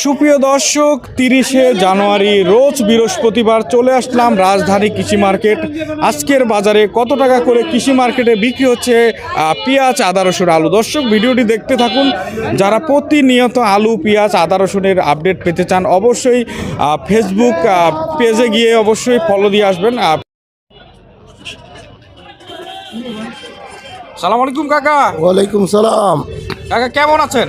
সুপ্রিয় দর্শক তিরিশে জানুয়ারি রোজ বৃহস্পতিবার চলে আসলাম রাজধানী কৃষি মার্কেট। আজকের বাজারে কত টাকা করে কৃষি মার্কেটে বিক্রি হচ্ছে? পেঁয়াজ আদা রসুন আলু। দর্শক ভিডিওটি দেখতে থাকুন। যারা প্রতিনিয়ত আলু পেঁয়াজ আদা রসুনের আপডেট পেতে চান অবশ্যই ফেসবুক পেজে গিয়ে অবশ্যই ফলো দিয়ে আসবেন। সালাম আলাইকুম কাকা। ওয়ালাইকুম সালাম। কাকা কেমন আছেন?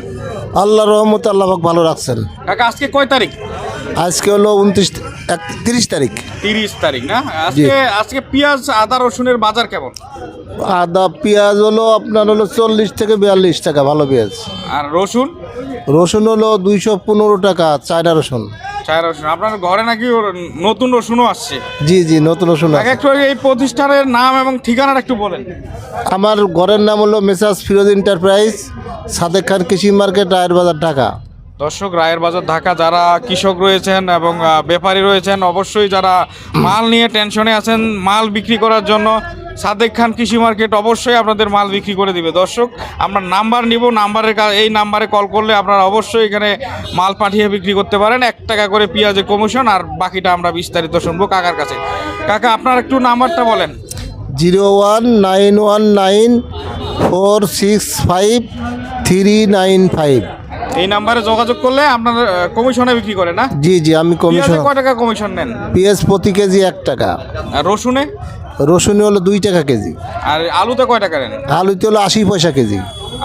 আল্লাহ রহমত আল্লাহ ভালো রাখছেন। কাকা আজকে কয় তারিখ? আজকে হলো উনত্রিশ একত্রিশ তারিখ। তিরিশ তারিখ না? আজকে আজকে পেঁয়াজ আদা রসুনের বাজার কেমন? আদা পেঁয়াজ হলো আপনার হলো চল্লিশ থেকে বিয়াল্লিশ টাকা ভালো পেঁয়াজ। আর রসুন? রসুন হলো দুইশো পনেরো টাকা চায়না রসুন। ছায়া রসুন আপনার ঘরে নাকি নতুন রসুনও আসছে? জি জি নতুন রসুন একটু এই প্রতিষ্ঠানের নাম এবং ঠিকানাটা একটু বলেন। আমার ঘরের নাম হলো মেসাজ ফিরোজ এন্টারপ্রাইজ সাদেক খান কৃষি মার্কেট রায়ের বাজার ঢাকা। দর্শক রায়ের বাজার ঢাকা যারা কৃষক রয়েছেন এবং ব্যাপারী রয়েছেন অবশ্যই যারা মাল নিয়ে টেনশনে আছেন মাল বিক্রি করার জন্য সাদেক খান কৃষি মার্কেট অবশ্যই আপনাদের মাল বিক্রি করে দিবে। দর্শক আমরা নাম্বার নিব নাম্বারের এই নাম্বারে কল করলে আপনারা অবশ্যই এখানে মাল পাঠিয়ে বিক্রি করতে পারেন। এক টাকা করে পেঁয়াজের কমিশন আর বাকিটা আমরা বিস্তারিত শুনব কাকার কাছে। কাকা আপনার একটু নাম্বারটা বলেন। Zero one nine one nine four six five three nine five. এই নাম্বারে যোগাযোগ করলে আপনার কমিশনে বিক্রি করে না? জি জি আমি কমিশন কয় টাকা কমিশন নেন? পেঁয়াজ প্রতি কেজি এক টাকা। আর রসুনে? রসুন হলো দুই টাকা কেজি। আর আলুতে কয় টাকা নেন আলুতে হলো আশি পয়সা কেজি।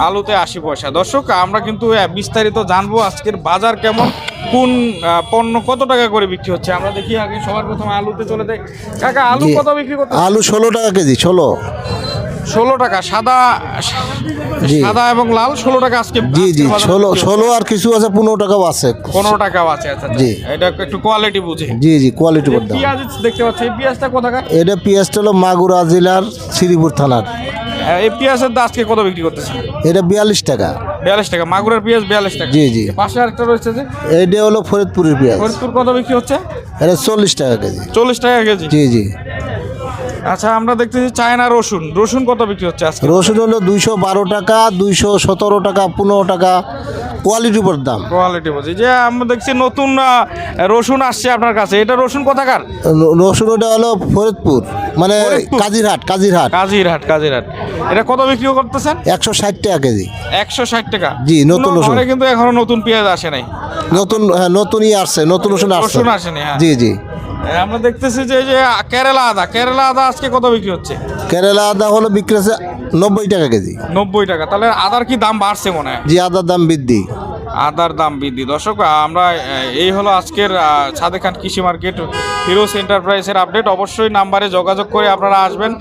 আলুতে আশি পয়সা। দর্শক আমরা কিন্তু বিস্তারিত জানব আজকের বাজার কেমন কোন পণ্য কত টাকা করে বিক্রি হচ্ছে। আমরা দেখি আগে সবার প্রথমে আলুতে চলে যাই। কাকা আলু কত বিক্রি করতে আলু ষোলো টাকা কেজি ষোলো। ষোলো টাকা সাদা জি। সাদা এবং লাল ষোলো টাকা আজকে জি জি ষোলো ষোলো আর কিছু আছে পনেরো টাকাও আছে। পনেরো টাকাও আছে আচ্ছা আচ্ছা। জি। এটা একটু কোয়ালিটি বুঝে। জি জি কোয়ালিটি পেঁয়াজ দেখতে পাচ্ছি এই পেঁয়াজটা কোথাকার? এটা পেঁয়াজটা হলো মাগুরা জেলার শ্রীপুর থানার। আহ, এই পেঁয়াজের দাম আজকে কত বিক্রি করতেছে? এটা বিয়াল্লিশ টাকা। বিয়াল্লিশ টাকা মাগুরের পেঁয়াজ বিয়াল্লিশ টাকা। জি জি। পাশে আরেকটা রয়েছে যে? এটা হলো ফরিদপুরের পেঁয়াজ। ফরিদপুর কত বিক্রি হচ্ছে? এটা চল্লিশ টাকা কেজি। চল্লিশ টাকা কেজি। জি জি। আচ্ছা আমরা দেখতেছি চায়না রসুন। রসুন কত বিক্রি হচ্ছে আজকে? রসুন হলো দুইশো বারো টাকা দুইশো সতেরো টাকা পনেরো টাকা। কোয়ালিটি উপর দাম। কোয়ালিটি বলছি যে আমরা দেখছি নতুন রসুন আসছে আপনার কাছে। এটা রসুন কোথাকার? রসুন ওটা হলো ফরিদপুর মানে কাজিরহাট কাজিরহাট। কাজিরহাট কাজিরহাট। এটা কত বিক্রি করতেছেন? একশো ষাট টাকা কেজি। একশো ষাট টাকা। জি, নতুন রসুন। কিন্তু এখনও নতুন পেঁয়াজ আসে নাই। নতুন হ্যাঁ নতুনই আসছে নতুন রসুন আসছে। রসুন আসেনি, হ্যাঁ। জি জি। আমরা দেখতেছি যে যে কেরালা আদা। কেরালা আদা আজকে কত বিক্রি হচ্ছে? কেরালা আদা হলো বিক্রি হচ্ছে নব্বই টাকা কেজি। নব্বই টাকা। তাহলে আদার কি দাম বাড়ছে মনে হয়? জি আদার দাম বৃদ্ধি। আদার দাম বৃদ্ধি। দর্শক আমরা এই হলো আজকের সাদেক খান কৃষি মার্কেট হিরোস এন্টারপ্রাইজের আপডেট। অবশ্যই নাম্বারে যোগাযোগ করে আপনারা আসবেন।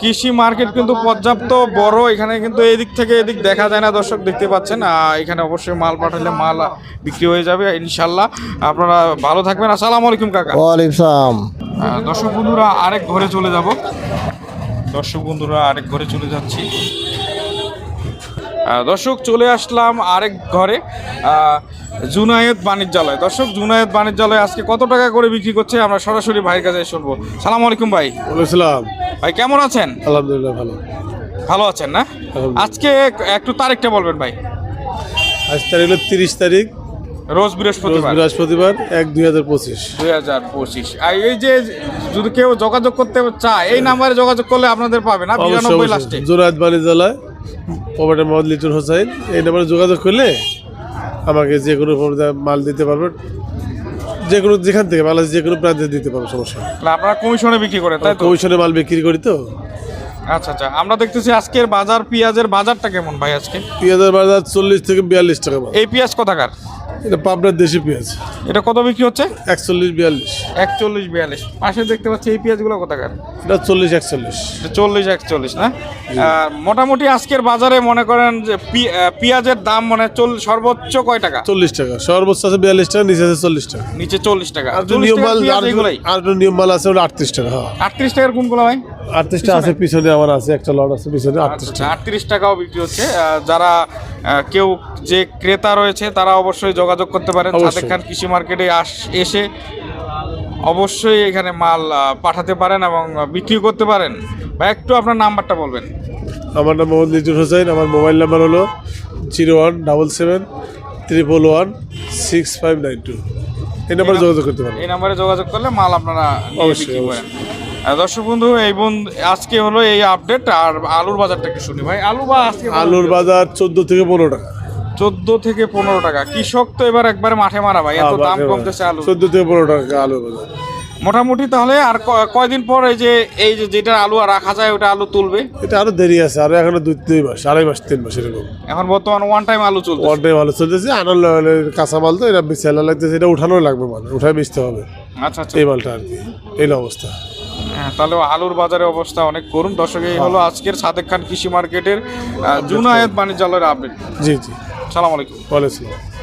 কৃষি মার্কেট কিন্তু পর্যাপ্ত বড় এখানে কিন্তু এদিক থেকে এদিক দেখা যায় না। দর্শক দেখতে পাচ্ছেন এখানে অবশ্যই মাল পাঠালে মাল বিক্রি হয়ে যাবে ইনশাল্লাহ। আপনারা ভালো থাকবেন। আসসালামু আলাইকুম কাকা। ওয়ালাইকুম দর্শক বন্ধুরা আরেক ঘরে চলে যাব। দর্শক বন্ধুরা আরেক ঘরে চলে যাচ্ছি। দর্শক চলে আসলাম আরেক ঘরে জুনায়েদ বাণিজ্যালয়। দর্শক জুনায়েদ বাণিজ্যালয় আজকে কত টাকা করে বিক্রি করছে আমরা সরাসরি ভাইয়ের কাছে শুনব। সালাম আলাইকুম ভাই। ওয়ালাইকুম ভাই কেমন আছেন? আলহামদুলিল্লাহ ভালো। ভালো আছেন না? আজকে একটু তারিখটা বলবেন ভাই। আজ তারিখ হলো তিরিশ তারিখ। রোজ রোজ বৃহস্পতিবার বৃহস্পতিবার এক দুই হাজার পঁচিশ। দুই হাজার পঁচিশ। আর এই যে যদি কেউ যোগাযোগ করতে চায় এই নাম্বারে যোগাযোগ করলে আপনাদের পাবে না? বিরানব্বই লাস্টে জোরাত বাণিজ্যালয়। প্রপার্টার মোহাম্মদ লিটন হোসাইন এই নাম্বারে যোগাযোগ করলে আমাকে যে কোনো মাল দিতে পারবে। যে কোনো যেখান থেকে বাংলাদেশ যে কোনো প্রান্তে দিতে পারব সমস্যা আপনারা কমিশনে বিক্রি করে তাই কমিশনে মাল বিক্রি করি তো। আচ্ছা আচ্ছা আমরা দেখতেছি আজকের বাজার পেঁয়াজের বাজারটা কেমন ভাই আজকে? পেঁয়াজের বাজার চল্লিশ থেকে বিয়াল্লিশ টাকা মাল। এই পেঁয়াজ কোথাকার? এটা পাবনার দেশি পেঁয়াজ। এটা কত বিক্রি হচ্ছে? একচল্লিশ বিয়াল্লিশ। একচল্লিশ বিয়াল্লিশ। পাশে দেখতে পাচ্ছি এই পেঁয়াজগুলো কোথাকার? এটা চল্লিশ একচল্লিশ। চল্লিশ একচল্লিশ না? আর মোটামুটি আজকের বাজারে মনে করেন যে পেঁয়াজের দাম মানে চল সর্বোচ্চ কয় টাকা? চল্লিশ টাকা। সর্বোচ্চ আছে বিয়াল্লিশ টাকা নিচে আছে চল্লিশ টাকা। নিচে চল্লিশ টাকা। আর নিয়ম মাল আর নিয়ম মাল আছে ওটা আটত্রিশ টাকা হ্যাঁ। আটত্রিশ টাকার কোনগুলো ভাই? আটত্রিশটা আছে পিছনে। আমার আছে একটা লট আছে পিছনে আটত্রিশ আচ্ছা আটত্রিশ টাকাও বিক্রি হচ্ছে। যারা কেউ যে ক্রেতা রয়েছে তারা অবশ্যই যোগাযোগ করতে পারেন। সাদেক খান কৃষি মার্কেটে আস- এসে অবশ্যই এখানে মাল পাঠাতে পারেন এবং বিক্রি করতে পারেন। বা একটু আপনার নাম্বারটা বলবেন। আমার নাম মোহাম্মদ লিটন হোসেন আমার মোবাইল নাম্বার হলো zero one double seven triple one six five nine two. এই নাম্বারে যোগাযোগ করতে পারেন। এই নাম্বারে যোগাযোগ করলে মাল আপনারা অবশ্যই, দর্শক বন্ধু এই বন্ধু আজকে হলো এই আপডেট আর আলুর বাজারটা একটু শুনি ভাই। আলু বা আজকে আলুর বাজার চোদ্দ থেকে পনেরো টাকা। চোদ্দ থেকে পনেরো টাকা। কৃষক তো এবার একবারে মাঠে মারা ভাই এত দাম কমতেছে আলু চোদ্দ থেকে পনেরো টাকা আলুর বাজার। মোটামুটি তাহলে আর কয়দিন পর এই যে এই যে যেটা আলু আর রাখা যায় ওটা আলু তুলবে? এটা আরও দেরি আছে আরও এখনও দুই দুই মাস আড়াই মাস তিন মাস এরকম। এখন বর্তমান ওয়ান টাইম আলু চলছে ওয়ান টাইম ভালো চলতেছে আনার কাঁচা মাল তো এটা সেলা লাগতেছে এটা উঠানো লাগবে মাল উঠায় বেচতে হবে। আচ্ছা আচ্ছা। এই মালটা আর কি এই অবস্থা। হ্যাঁ, তাহলে আলুর বাজারে অবস্থা অনেক করুন দর্শক এই হলো আজকের সাদেক খান কৃষি মার্কেটের জুনায়েদ বাণিজ্যালয়ের আপডেট জি জি। সালাম আলাইকুম। ওয়ালাইকুম।